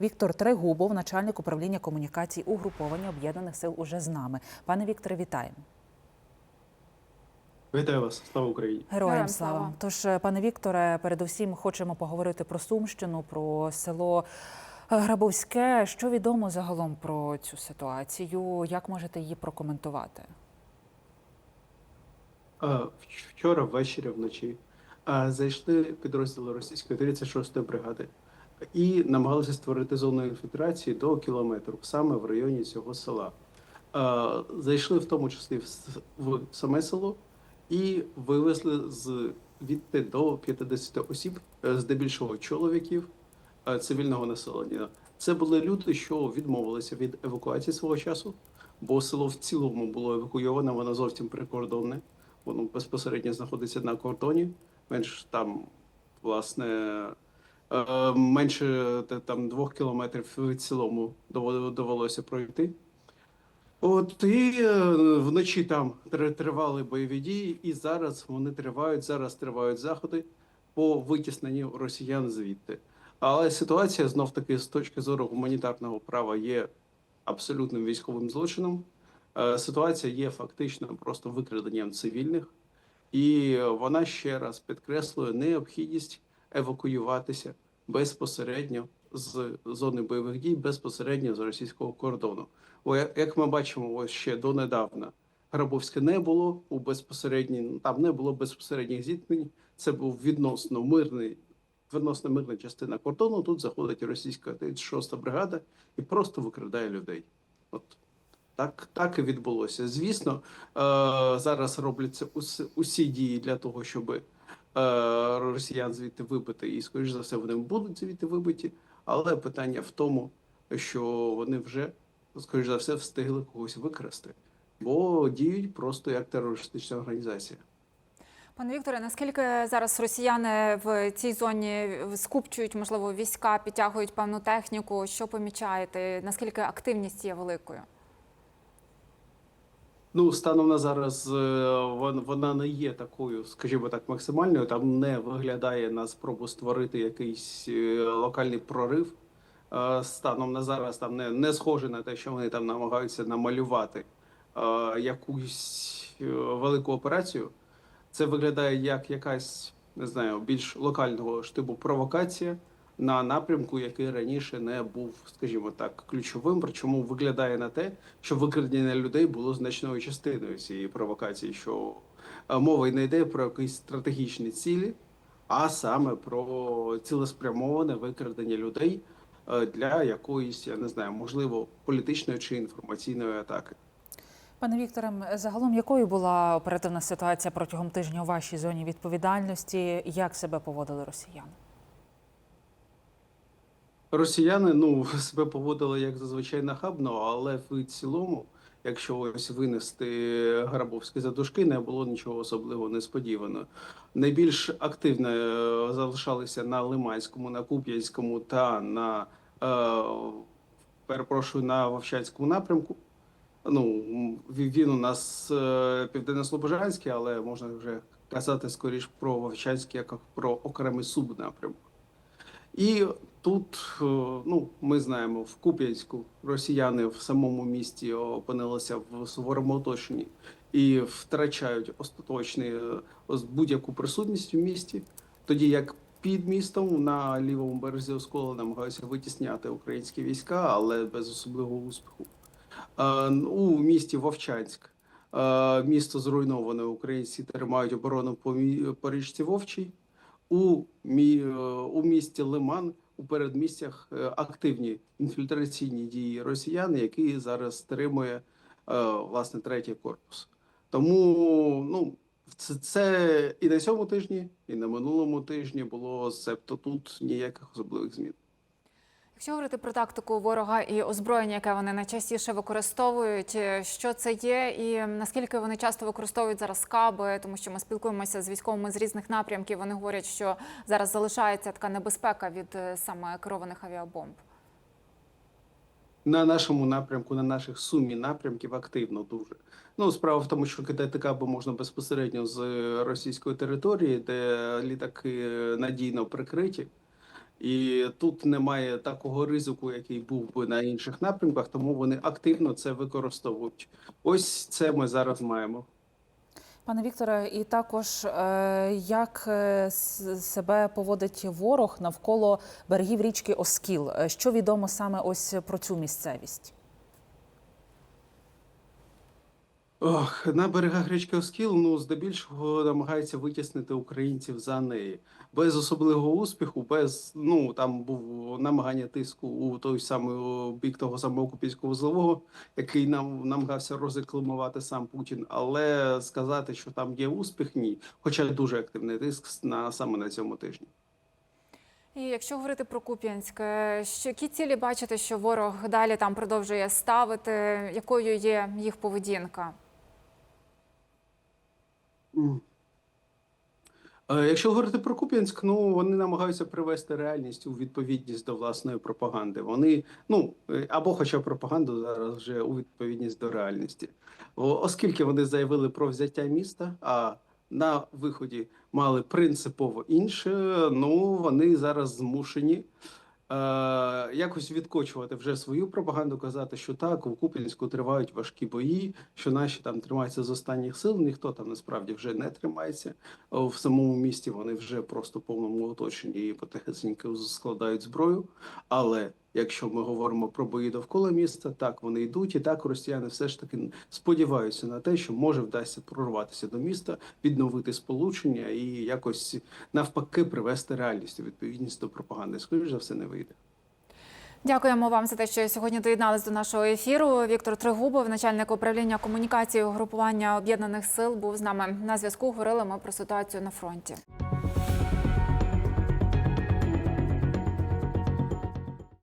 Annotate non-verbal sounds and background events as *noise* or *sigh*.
Віктор Трегубов, начальник управління комунікацій угруповання об'єднаних сил, уже з нами. Пане Вікторе, вітаємо. Вітаю вас, слава Україні. Героям слава. Тож, е, пане Вікторе, передусім хочемо поговорити про Сумщину, про село е, Грабовське. Що відомо загалом про цю ситуацію? Як можете її прокоментувати? Вчора ввечері вночі зайшли підрозділи російської 36-ї бригади і намагалися створити зону інфільтрації до кілометру саме в районі цього села. А, Зайшли в тому числі в саме село і вивезли з відти до 50 осіб, е, здебільшого чоловіків е, цивільного населення. Це були люди, що відмовилися від евакуації свого часу, бо село в цілому було евакуйоване, воно зовсім прикордонне. Воно безпосередньо знаходиться на кордоні. Менш там, власне, е, менше там двох кілометрів від цілому довелося пройти. От і е, вночі там тривали бойові дії, і зараз вони тривають. Зараз тривають заходи по витісненню росіян звідти. Але ситуація знов таки з точки зору гуманітарного права є абсолютним військовим злочином. Е, Ситуація є фактично просто викраденням цивільних, і вона ще раз підкреслює необхідність евакуюватися безпосередньо з зони бойових дій, безпосередньо з російського кордону. Бо як ми бачимо, ось ще донедавна Грабовське не було у безпосередній, ну, там не було безпосередніх зіткнень. Це був відносно мирний, відносно мирна частина кордону. Тут заходить російська 36-та бригада і просто викрадає людей. От так, так і відбулося. Звісно, е, зараз робляться усі, усі дії для того, щоб е, росіян звідти вибити, і, скоріш за все, вони будуть звідти вибиті. Але питання в тому, що вони вже, скоріш за все, встигли когось викрасти, бо діють просто як терористична організація. Пане Вікторе, наскільки зараз росіяни в цій зоні скупчують, можливо, війська, підтягують певну техніку? Що помічаєте? Наскільки активність є великою? Ну, станом на зараз е, вона не є такою, скажімо так, максимальною. Там не виглядає на спробу створити якийсь е, локальний прорив. Е, Станом на зараз там не, не схоже на те, що вони там намагаються намалювати якусь велику операцію. Це виглядає як якась, не знаю, більш локального штибу провокація на напрямку, який раніше не був, скажімо так, ключовим. Причому виглядає на те, що викрадення людей було значною частиною цієї провокації, що е, мова не йде про якісь стратегічні цілі, а саме про цілеспрямоване викрадення людей е, для якоїсь, я не знаю, можливо, політичної чи інформаційної атаки. Пане Вікторе, загалом якою була оперативна ситуація протягом тижня у вашій зоні відповідальності? Як себе поводили росіяни? Росіяни ну *laughs* себе поводили як зазвичай нахабно, але в цілому, якщо ось винести Грабовські задушки, не було нічого особливо несподіваного. Найбільш активно е, залишалися на Лиманському, на Куп'янському та на е, перепрошую на Вовчанському напрямку. Ну він у нас е, південно-слобожанський, але можна вже казати скоріш про Вовчанський як про окремий субнапрямок. І тут, е, ну, ми знаємо, в Куп'янську росіяни в самому місті опинилися в суворому оточенні і втрачають остаточний е, будь-яку присутність в місті, тоді як під містом на лівому березі Оскола намагаються витісняти українські війська, але без особливого успіху. Е, У місті Вовчанськ місто зруйноване. Українці тримають оборону по річці Вовчій у, у місті Лиман у передмістях е, активні інфільтраційні дії росіян, які зараз стримує е, власне третій корпус. Тому ну це, це і на цьому тижні, і на минулому тижні було себто тут ніяких особливих змін. Якщо говорити про тактику ворога і озброєння, яке вони найчастіше використовують, е, що це є, і наскільки вони часто використовують зараз скаби, тому що ми спілкуємося з військовими з різних напрямків. Вони говорять, що зараз залишається така небезпека від е, саме керованих авіабомб. На нашому напрямку, на наших сумі напрямків активно дуже. Ну, справа в тому, що кидати каби можна безпосередньо з російської території, де літаки надійно прикриті. І тут немає такого ризику, який був би на інших напрямках, тому вони активно це використовують. Ось це ми зараз маємо. Пане Вікторе, і також е, як е, себе поводить ворог навколо берегів річки Оскіл? Е, Що відомо саме ось про цю місцевість? Ох, на берегах річки Оскіл, ну, здебільшого намагаються витіснити українців за неї. Без особливого успіху, без, ну, там був намагання тиску у той самий бік того самого Купільського вузлового, який нам намагався розрекламувати сам Путін. Але сказати, що там є успіх, ні. Хоча дуже активний тиск на, саме на цьому тижні. І якщо говорити про Куп'янськ, е, що які цілі бачите, що ворог далі там продовжує ставити? Якою є їх поведінка? Якщо говорити про Куп'янськ, ну вони намагаються привести реальність у відповідність до власної пропаганди. Вони ну або, хоча пропаганду зараз вже у відповідність до реальності, оскільки вони заявили про взяття міста, а на виході мали принципово інше. Ну вони зараз змушені. Е, якось відкочувати вже свою пропаганду, казати, що так, у Куп'янську тривають важкі бої, що наші там тримаються з останніх сил. Ніхто там насправді вже не тримається. В самому місті вони вже просто повному оточенні і потихесенько складають зброю. Але якщо ми говоримо про бої довкола міста, так вони йдуть, і так росіяни все ж таки сподіваються на те, що може вдасться прорватися до міста, відновити сполучення і якось навпаки привести реальність у відповідність до пропаганди. Скоріше за все, не вийде. Дякуємо вам за те, що сьогодні доєднались до нашого ефіру. Віктор Тригубов, начальник управління комунікації угрупування об'єднаних сил, був з нами на зв'язку. Говорили ми про ситуацію на фронті.